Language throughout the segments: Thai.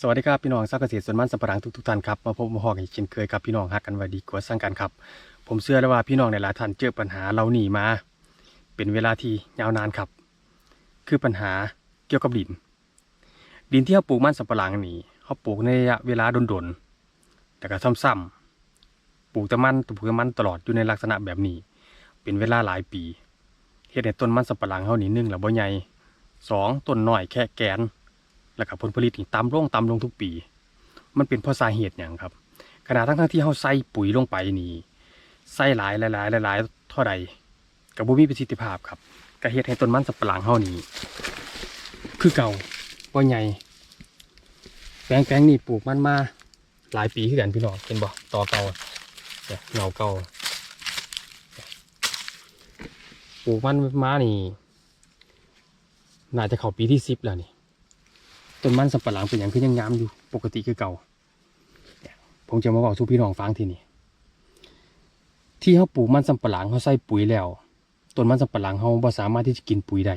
สวัสดีครับพี่น้องชาวเกษตรส่วนมันสับปะหลังทุกทุกๆท่านครับมาพบมาพอกันอีกเช่นเคยครับพี่น้องฮักกันไว้ดีกว่าสร้างกันครับ ผมเชื่อแล้วว่าพี่น้องในหลายท่านเจอปัญหาเราหนีมา เป็นเวลาที่ยาวนานครับ คือปัญหาเกี่ยวกับดิน ดินที่เขาปลูกมันสับปะหลังนี่เขาปลูกในระยะเวลาดนๆแต่ก็ซ้ำๆปลูกแต่มันปลูกแต่มันตลอดอยู่ในลักษณะแบบนี้ เป็นเวลาหลายปีเฮ็ดให้ต้นมันสับปะหลังเขานี่หนึ่งแล้วบ่ใหญ่สองต้นหน้อยแค่แกน แล้วก็ผลผลิตนี่ต่ำลงต่ำลงทุกปี มันเป็นเพราะสาเหตุอย่างครับ ขณะทั้งทั้งที่เราใส่ปุ๋ยลงไปนี่ใส่หลายหลายหลายหลายเท่าใดกับบ่มีประสิทธิภาพครับก็เฮ็ดให้ต้นมันสับปะหลังเฮานี่คือเก่าบ่าใหญ่แปลงแปลงนี่ปลูกมันมาหลายปีคือกันพี่น้องเห็นบ่ต่อเก่าเนี่ยเงาเก่าปลูกมันมานี่น่าจะเข้าปีที่สิบแล้วนี่ ต้นมันสำปะหลังเป็นอย่างคือยังงามอยู่ปกติคือเก่า ผมจะมาบอกสู่พี่น้องฟังทีนี้ที่เขาปลูกมันสำปะหลังเขาใส่ปุ๋ยแล้วต้นมันสำปะหลังเขาบ่สามารถที่จะกินปุ๋ยได้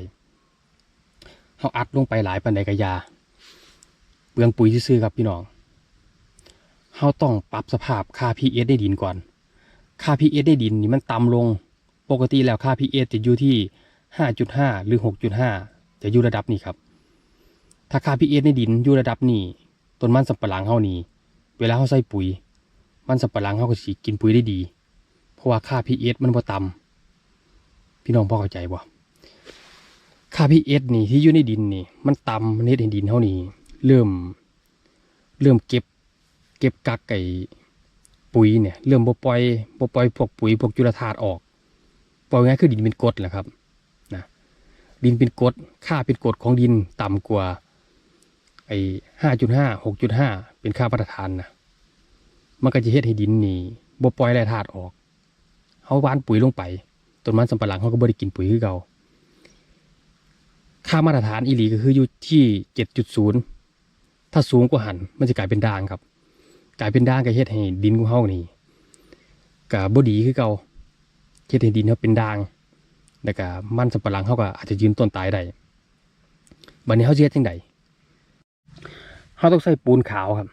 เขาอัดลงไปหลายปันใดกะยาเปลืองปุ๋ยซื่อครับพี่น้องเขาต้องปรับสภาพค่า pH ได้ดินก่อน ค่า pH ได้ดินนี่มันต่ำลง ปกติแล้วค่า pH จะอยู่ที่ 5.5 หรือ 6.5 จะอยู่ระดับนี้ครับ ถ้าค่า pH ในดินอยู่ระดับนี้ต้นมันสำปะหลังเฮานี่เวลาเฮาใส่ปุ๋ย มันสำปะหลังเฮาก็สิกินปุ๋ยได้ดี เพราะว่าค่า pH มันบ่ต่ำพี่น้องพอเข้าใจบ่ค่า pH นี่ที่อยู่ในดินนี่ มันต่ำมันเฮ็ดให้ดินเฮานี่เริ่ม เริ่มเก็บ เก็บกักไก่ปุ๋ยเนี่ยเริ่มบ่ปล่อยบ่ปล่อยพวกปุ๋ยพวกจุลธาตุออกปล่อยง่ายคือดินเป็นกรดแหละครับนะดินเป็นกรดค่าเป็นกรดของดินต่ำกว่า ไอ้ห้าจุดห้าหกจุดห้าเป็นค่ามาตรฐานนะมันก็จะเฮ็ดให้ดินนี่บ่ปล่อยแร่ธาตุออกเขาหวานปุ๋ยลงไปต้นมันสำปะหลังเขาก็บ่ได้กินปุ๋ยคือเก่าค่ามาตรฐานอีหลีก็คืออยู่ที่เจ็ดจุดศูนย์ถ้าสูงกว่าหันมันจะกลายเป็นด่างครับ กลายเป็นด่างก็เฮ็ดให้ดินของเฮานี่ก็บ่ดีคือเก่าเฮ็ดให้ดินเขาเป็นด่างแล้วก็มันสำปะหลังเขาก็อาจจะยืนต้นตายได้บัดนี้เขาสิเฮ็ดจังได เขาต้องใส่ปูนขาวครับ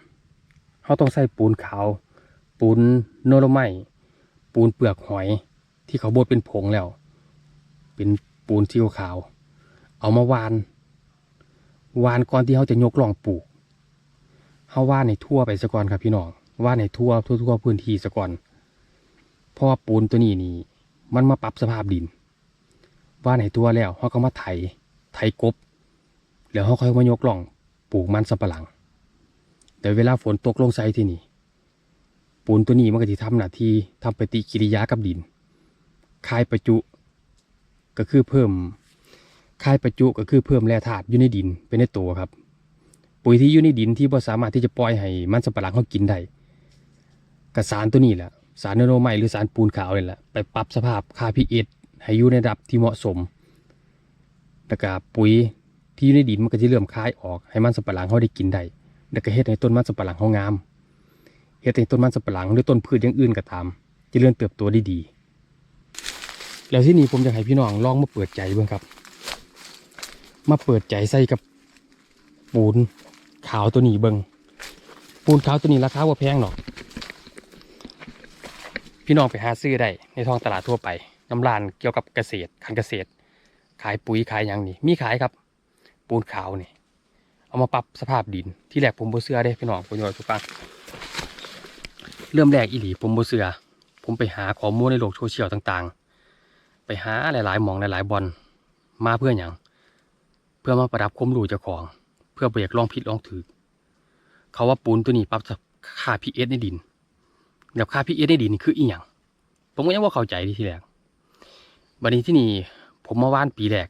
เขาต้องใส่ปูนขาว ปูนโนโลไมปูนเปลือกหอย ที่เขาบดเป็นผงแล้ว เป็นปูนสีขาว เอามาวาน วานก่อนที่เขาจะยกล่องปลูกเขาว่านในทั่วไปซะก่อนครับพี่น้องว่านในทั่วทั่วทั่วพื้นที่ซะก่อนเพราะว่าปูนตัวนี้นี่ มันมาปรับสภาพดิน ว่านในทั่วแล้วเขาก็มาไถ ไถกบแล้วเขาค่อยมายกล่องปลูกมันสำปะหลัง แต่เวลาฝนตกลงใส่ที่นี่ปูนตัวนี้มันก็จะทำหน้าที่ทำปฏิกิริยากับดินคายประจุ ก็คือเพิ่มคายประจุก็คือเพิ่มแร่ธาตุอยู่ในดินเป็นในตัวครับ ปุ๋ยที่อยู่ในดินที่บ่สามารถที่จะปล่อยให้มันสำปะหลังเขากินได้กสารตัวนี้แหละสารไนโนไมหรือสารปูนขาวนี่แหละไปปรับสภาพค่าพีเอชให้อยู่ในระดับที่เหมาะสมแล้วก็ปุ๋ยที่อยู่ในดินมันก็จะเริ่มคายออกให้มันสำปะหลังเขาได้กินได้ แล้วก็เฮ็ดให้ต้นมันสำปะหลังเขางามเฮ็ดให้ต้นมันสำปะหลังหรือต้นพืชอย่างอื่นก็ตามจะเริญเติบโตได้ดี แล้วที่นี้ผมอยากให้พี่น้องลองมาเปิดใจเบิ่งครับ มาเปิดใจใส่กับปูนขาวตัวนี้เบิ่งปูนขาวตัวนี้ราคาว่าแพงหรอกพี่น้องไปหาซื้อได้ในท้องตลาดทั่วไปน้ำร้านเกี่ยวกับเกษตรการเกษตร ขายปุ๋ยขายหยังนี่มีขายครับ ปูนขาวนี่ เอามาปรับสภาพดิน ที่แรกผมบ่เสือเด้พี่น้องผมอยากทุกฟังเริ่มแรกอีหลีผมบ่เสือ ผมไปหาข้อมูลในโลกโซเชียลต่างๆ ไปหาหลายๆหมองหลายๆบอลมาเพื่ออย่างเพื่อมาประดับความรู้เจ้าของ เพื่อเบรกลองผิดลองถือเขาว่าปูนตัวนี้ปรับค่า pH ในดินแล้วค่า pH ในดินนี่คืออีหยังผมก็ยังว่าเข้าใจที่แรกบัดนี้ที่นี่ผมมาว่านปีแรก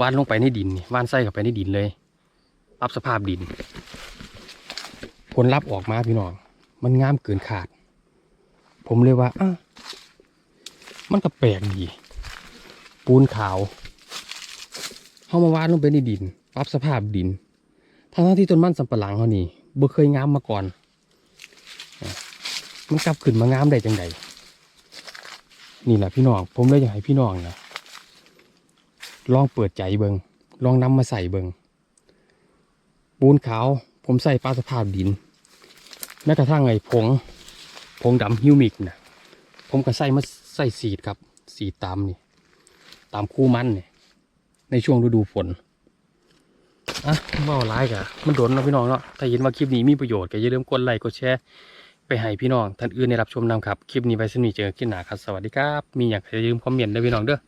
ว่านลงไปในดินนี่วานไส้เข้าไปในดินเลย รับสภาพดิน ผลลัพธ์ออกมาพี่น้อง มันงามเกินขาด ผมเลยว่าอะมันก็แปลกดี ปูนขาวเข้ามาวานลงไปในดิน ปรับสภาพดินทั้งที่ต้นมันสำปะหลังเขานี่บ่เคยงามมาก่อน มันกลับขึ้นมางามได้จังใดนี่แหละพี่น้อง ผมเลยอยากให้พี่น้องนะลองเปิดใจเบิงลองนำมาใส่เบิง ปูนขาว ผมใส่ปลาสภาพดิน แม้กระทั่งไอ้ผง ผงดำฮิวมิกนะผมก็ใส่มาใส่สีดครับ สีตามนี่ ตามคู่มันนี่ในช่วงฤดูฝนอะเมาร้ายกะมันโดนเนาะพี่น้องเนาะถ้าเห็นว่าคลิปนี้มีประโยชน์ก็อย่าลืมกดไลค์กดแชร์ไปให้พี่น้องท่านอื่นได้รับชมนำครับ คลิปนี้ไว้สนิทเจอกันหนาครับ สวัสดีครับ มีอยากอย่าลืมคอมเมนต์ด้พี่น้องเด้อ